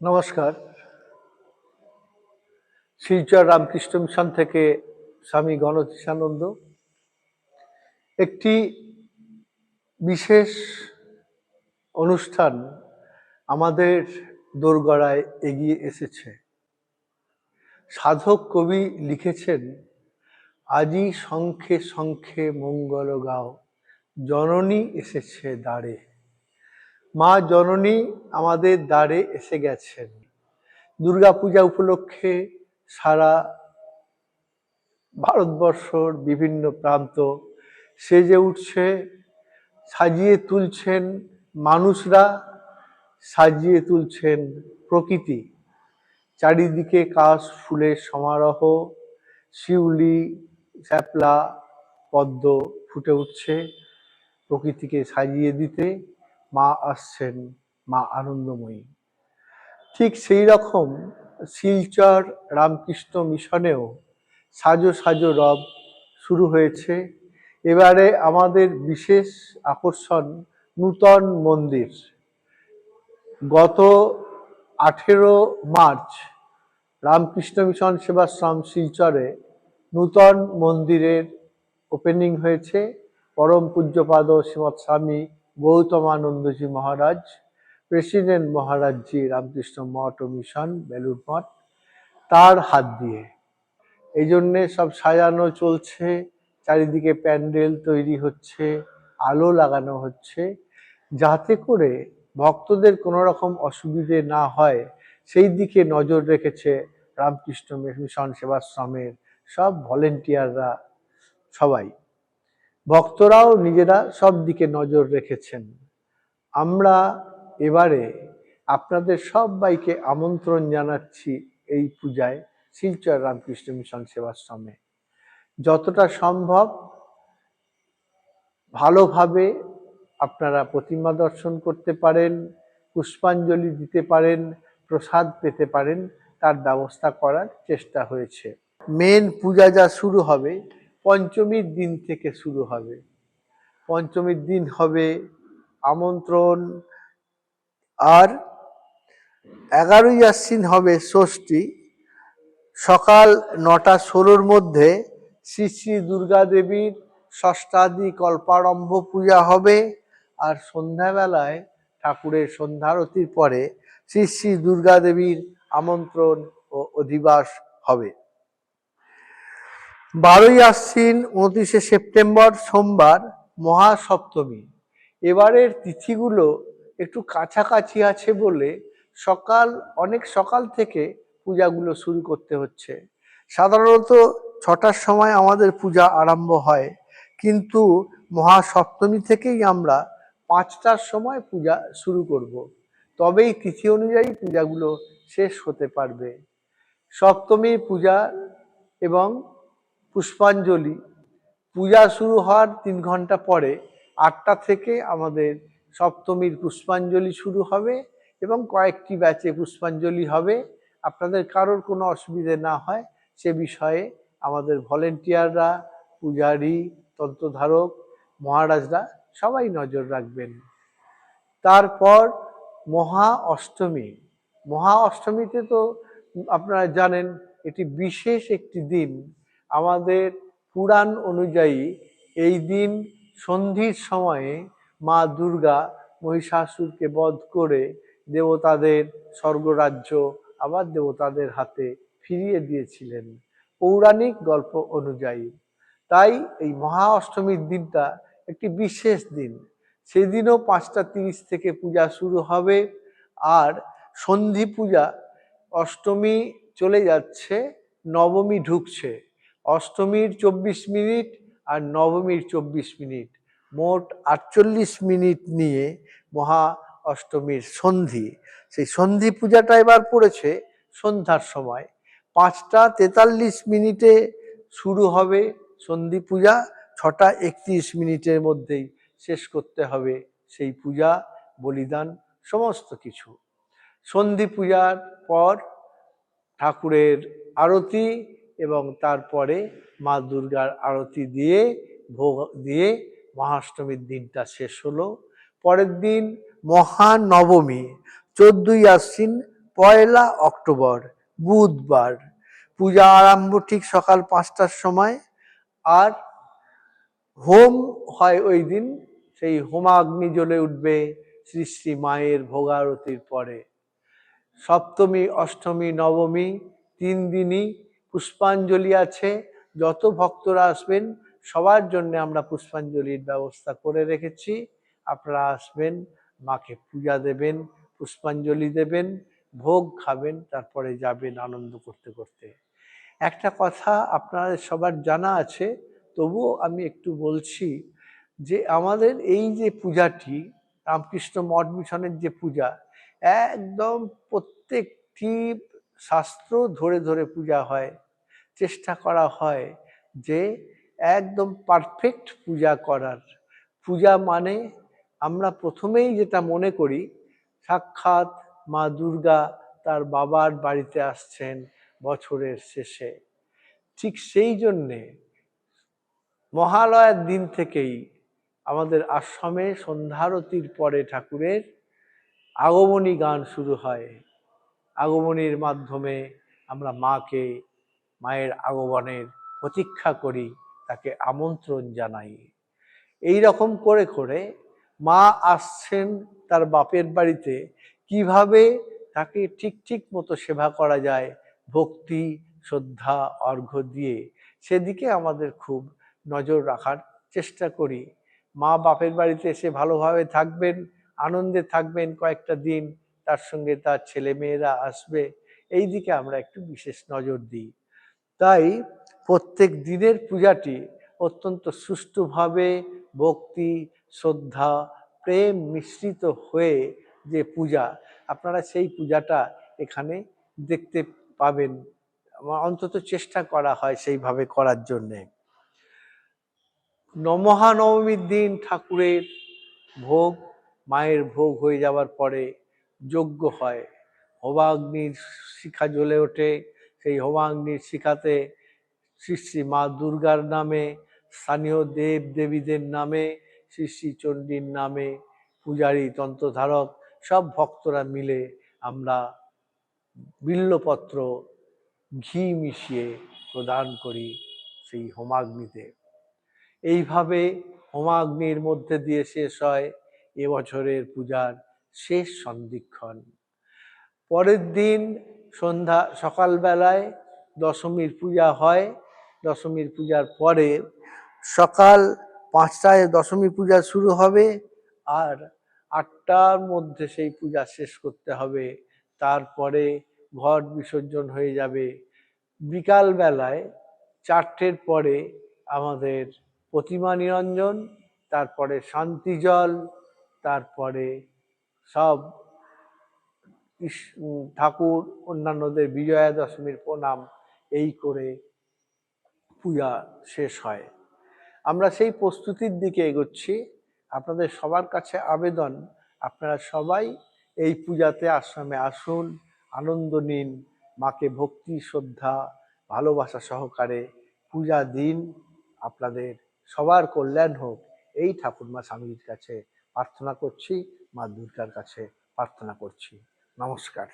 নমস্কার। শিলচর রামকৃষ্ণ মিশন থেকে স্বামী গণতীশানন্দ একটি বিশেষ অনুষ্ঠান আমাদের দোরগড়ায় এগিয়ে এসেছে। সাধক কবি লিখেছেন, আজি শঙ্খে শঙ্খে মঙ্গল গাও, জননী এসেছে দ্বারে। মা জননী আমাদের দ্বারে এসে গেছেন। দুর্গাপূজা উপলক্ষে সারা ভারতবর্ষর বিভিন্ন প্রান্ত সেজে উঠছে, সাজিয়ে তুলছেন মানুষরা, সাজিয়ে তুলছেন প্রকৃতি। চারিদিকে কাশ, ফুলের সমারোহ, শিউলি, শ্যাপলা, পদ্ম ফুটে উঠছে প্রকৃতিকে সাজিয়ে দিতে। মা আসছেন, মা আনন্দময়ী। ঠিক সেই রকম শিলচর রামকৃষ্ণ মিশনেও সাজো সাজো রব শুরু হয়েছে। এবারে আমাদের বিশেষ আকর্ষণ নূতন মন্দির। গত আঠেরো মার্চ রামকৃষ্ণ মিশন সেবাশ্রম শিলচরে নূতন মন্দিরের ওপেনিং হয়েছে। পরম পূজ্যপাদ শ্রীমৎ স্বামী গৌতমানন্দজি মহারাজ, প্রেসিডেন্ট মহারাজজি রামকৃষ্ণ মঠ ও মিশন বেলুর মঠ, তার হাত দিয়ে। এই জন্যে সব সাজানো চলছে, চারিদিকে প্যান্ডেল তৈরি হচ্ছে, আলো লাগানো হচ্ছে, যাতে করে ভক্তদের কোনো রকম অসুবিধে না হয়। সেই দিকে নজর রেখেছে রামকৃষ্ণ মিশন সেবাশ্রমের সব ভলেন্টিয়াররা সবাই। ভক্তরাও নিজেরা সব দিকে নজর রেখেছেন। আমরা এবারে আপনাদের সবাইকে আমন্ত্রণ জানাচ্ছি এই পূজায় শিলচর রামকৃষ্ণ মিশন সেবাশ্রমে। যতটা সম্ভব ভালোভাবে আপনারা প্রতিমা দর্শন করতে পারেন, পুষ্পাঞ্জলি দিতে পারেন, প্রসাদ পেতে পারেন, তার ব্যবস্থা করার চেষ্টা হয়েছে। মেন পূজা যা শুরু হবে পঞ্চমীর দিন থেকে শুরু হবে। পঞ্চমীর দিন হবে আমন্ত্রণ আর এগারোই আশ্বিন হবে ষষ্ঠী। সকাল নটা ষোলোর মধ্যে শ্রী শ্রী দুর্গা দেবীর ষষ্ঠাদি কল্পারম্ভ পূজা হবে আর সন্ধ্যাবেলায় ঠাকুরের সন্ধ্যারতির পরে শ্রী শ্রী দুর্গা দেবীর আমন্ত্রণ ও অধিবাস হবে। বারোই আশ্বিন উনত্রিশে সেপ্টেম্বর সোমবার মহাসপ্তমী। এবারের তিথিগুলো একটু কাছাকাছি আছে বলে সকাল, অনেক সকাল থেকে পূজাগুলো শুরু করতে হচ্ছে। সাধারণত ছটার সময় আমাদের পূজা আরম্ভ হয়, কিন্তু মহাসপ্তমী থেকেই আমরা পাঁচটার সময় পূজা শুরু করব। তবেই তিথি অনুযায়ী পূজাগুলো শেষ হতে পারবে। সপ্তমী পূজা এবং পুষ্পাঞ্জলি। পূজা শুরু হওয়ার তিন ঘণ্টা পরে আটটা থেকে আমাদের সপ্তমীর পুষ্পাঞ্জলি শুরু হবে এবং কয়েকটি ব্যাচে পুষ্পাঞ্জলি হবে। আপনাদের কারোর কোনো অসুবিধে না হয়, সে বিষয়ে আমাদের ভলেন্টিয়াররা, পূজারী, তন্ত্রধারক, মহারাজরা সবাই নজর রাখবেন। তারপর মহা অষ্টমী। মহা অষ্টমীতে তো আপনারা জানেন, এটি বিশেষ একটি দিন। আমাদের পুরাণ অনুযায়ী এই দিন সন্ধির সময়ে মা দুর্গা মহিষাসুরকে বধ করে দেবতাদের স্বর্গরাজ্য, আবার দেবতাদের হাতে ফিরিয়ে দিয়েছিলেন পৌরাণিক গল্প অনুযায়ী। তাই এই মহা অষ্টমীর দিনটা একটি বিশেষ দিন। সেদিনও পাঁচটা তিরিশ থেকে পূজা শুরু হবে আর সন্ধি পূজা অষ্টমী চলে যাচ্ছে, নবমী ঢুকছে। অষ্টমীর চব্বিশ মিনিট আর নবমীর চব্বিশ মিনিট। মোট আটচল্লিশ মিনিট নিয়ে মহা অষ্টমীর সন্ধি। সেই সন্ধি পূজাটা এবার পড়েছে সন্ধ্যার সময়। পাঁচটা তেতাল্লিশ মিনিটে শুরু হবে সন্ধি পূজা, ছটা একত্রিশ মিনিটের মধ্যেই শেষ করতে হবে সেই পূজা, বলিদান, সমস্ত কিছু। সন্ধি পূজার পর ঠাকুরের আরতি এবং তারপরে মা দুর্গার আরতি দিয়ে, ভোগ দিয়ে মহাষ্টমীর দিনটা শেষ হলো। পরের দিন মহানবমী, চোদ্দই আশ্বিন, পয়লা অক্টোবর, বুধবার। পূজা আরম্ভ ঠিক সকাল পাঁচটার সময়। আর হোম হয় ওই দিন, সেই হোমাগ্নি জ্বলে উঠবে শ্রী শ্রী মায়ের ভোগারতির পরে। সপ্তমী, অষ্টমী, নবমী, তিন দিনই পুষ্পাঞ্জলি আছে, যত ভক্তরা আসবেন, সবার জন্য আমরা পুষ্পাঞ্জলির ব্যবস্থা করে রেখেছি। আপনারা আসবেন, মাকে পূজা দেবেন, পুষ্পাঞ্জলি দেবেন, ভোগ খাবেন, তারপরে যাবেন আনন্দ করতে করতে। একটা কথা আপনাদের সবার জানা আছে, তবুও আমি একটু বলছি যে আমাদের এই যে পূজাটি, রামকৃষ্ণ মঠ মিশনের যে পূজা, একদম প্রত্যেকটি শাস্ত্র ধরে ধরে পূজা হয়, চেষ্টা করা হয় যে একদম পারফেক্ট পূজা করার। পূজা মানে আমরা প্রথমেই যেটা মনে করি, সাক্ষাৎ মা দুর্গা তার বাবার বাড়িতে আসছেন বছরের শেষে। ঠিক সেই জন্যে মহালয়ার দিন থেকেই আমাদের আশ্রমে সন্ধ্যারতির পরে ঠাকুরের আগমনী গান শুরু হয়। আগমনীর মাধ্যমে আমরা মাকে মায়ের আগমনের প্রতীক্ষা করি, তাকে আমন্ত্রণ জানাই। এই রকম করে করে মা আসছেন তার বাপের বাড়িতে। কীভাবে তাকে ঠিক ঠিক মতো সেবা করা যায়, ভক্তি, শ্রদ্ধা, অর্ঘ্য দিয়ে, সেদিকে আমাদের খুব নজর রাখার চেষ্টা করি। মা বাপের বাড়িতে এসে ভালোভাবে থাকবেন, আনন্দে থাকবেন কয়েকটা দিন। তার সঙ্গে তার ছেলে মেয়েরা আসবে, এই দিকে আমরা একটু বিশেষ নজর দিই। তাই প্রত্যেক দিনের পূজাটি অত্যন্ত সুষ্ঠুভাবে ভক্তি, শ্রদ্ধা, প্রেম মিশ্রিত হয়ে যে পূজা, আপনারা সেই পূজাটা এখানে দেখতে পাবেন। অন্তত চেষ্টা করা হয় সেইভাবে করার জন্যে। মহানবমীর দিন ঠাকুরের ভোগ, মায়ের ভোগ হয়ে যাওয়ার পরে যজ্ঞ হয়। হোমাগ্নির শিখা জ্বলে ওঠে। সেই হোমাগ্নির শিখাতে শ্রী শ্রী মা দুর্গার নামে, স্থানীয় দেব দেবীদের নামে, শ্রী শ্রী চণ্ডীর নামে, পূজারী, তন্ত্রধারক, সব ভক্তরা মিলে আমরা বিল্লপত্র ঘি মিশিয়ে প্রদান করি সেই হোমাগ্নিতে এইভাবে হোমাগ্নির মধ্যে দিয়ে শেষ হয়। এবছরের পূজার শেষ সন্ধিক্ষণ। পরের দিন সন্ধ্যা, সকালবেলায় দশমীর পূজা হয়। দশমীর পূজার পরে সকাল পাঁচটায় দশমী পূজা শুরু হবে আর আটটার মধ্যে সেই পূজা শেষ করতে হবে। তারপরে ঘট বিসর্জন হয়ে যাবে। বিকালবেলায় চারটের পরে আমাদের প্রতিমা নিরঞ্জন, তারপরে শান্তি জল তারপরে সব ঠাকুর, অন্যান্যদের বিজয়া দশমীর প্রণাম, এই করে পূজা শেষ হয়। আমরা সেই প্রস্তুতির দিকে এগোচ্ছি। আপনাদের সবার কাছে আবেদন, আপনারা সবাই এই পূজাতে আশ্রমে আসুন, আনন্দ নিন, মাকে ভক্তি, শ্রদ্ধা, ভালোবাসা সহকারে পূজা দিন। আপনাদের সবার কল্যাণ হোক, এই ঠাকুরমা স্বামীর কাছে প্রার্থনা করছি। মা দুর্গার কাছে প্রার্থনা করছি। নমস্কার।